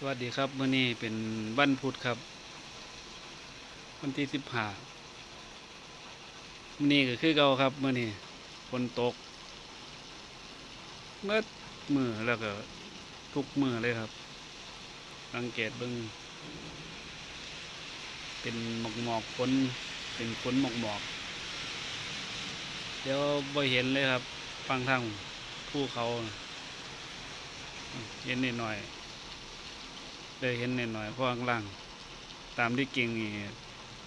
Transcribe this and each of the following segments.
สวัสดีครับเมื้อนี้เป็นวันพุธครับ วันที่สิบห้ามื้อนี้ก็คือเก่าครับเมื้อนี้ฝนตกเมื่อมือแล้วก็ทุกมือเลยครับสังเกตเบิ่งเป็นหมอกหมอกๆฝนเป็นฝนหมอกหมอกๆเดี๋ยวบ่เห็นเลยครับฟังทางภูเขาเห็นนิดหน่อย ได้เห็นหน่อยๆเพราะข้างล่าง ตามที่กิ่งนี่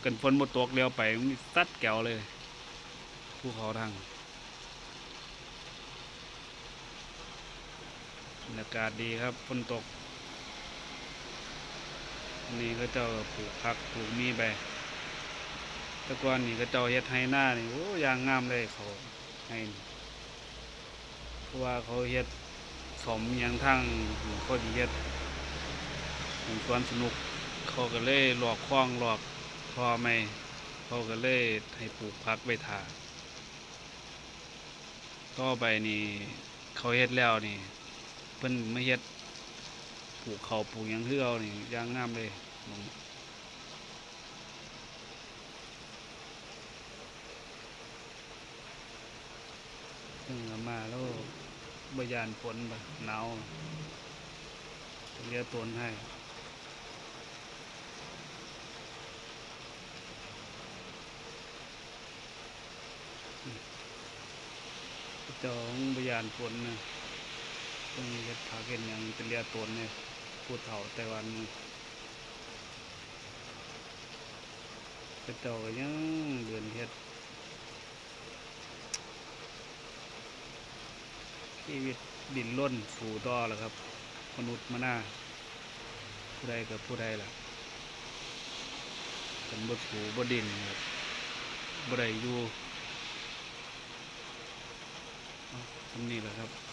กันฝนบดตกเลี้ยวไปมันซัดแก้วเลยภูเขาทางบรรยากาศดีครับฝนตก นี่ก็เจ้าปลูกผักปลูกมีไปตะกอนนี่ก็เจ้าเฮ็ดไฮหน้านี่โอ้ยางงามเลยเขาให้นี่เพราะว่าเขาเฮ็ดสมย่างทั้งเขาสิเฮ็ด ผมสวนสนุก เขาก็เลยหลอกคล้องหลอกพอไม่ เขาก็เลยให้ปลูกพักไว้ทาต่อไปนี่เขาเฮ็ดแล้วนี่ เพิ่นมาเฮ็ดปลูกเขาปลูกยังคือเอานี่ย่างงามเลยเพิ่งมาแล้วบยานฝนบ่หนาวเรียกตนให้ เจ้าของบยานฝนนะต้องมีเฮ็ดผักเห็นอย่างเป็นเรียตนเนี่ยผู้เฒ่าแต่วันนี้ก็เจ้ายังเดือนเฮ็ดชีวิตดินล้นสู่ต่อแล้วครับ มนุษย์มาหน้าผู้ใดกับผู้ใดล่ะเป็นบทสูบทดินครับบ่ได้อยู่ ทำนี่แหละครับ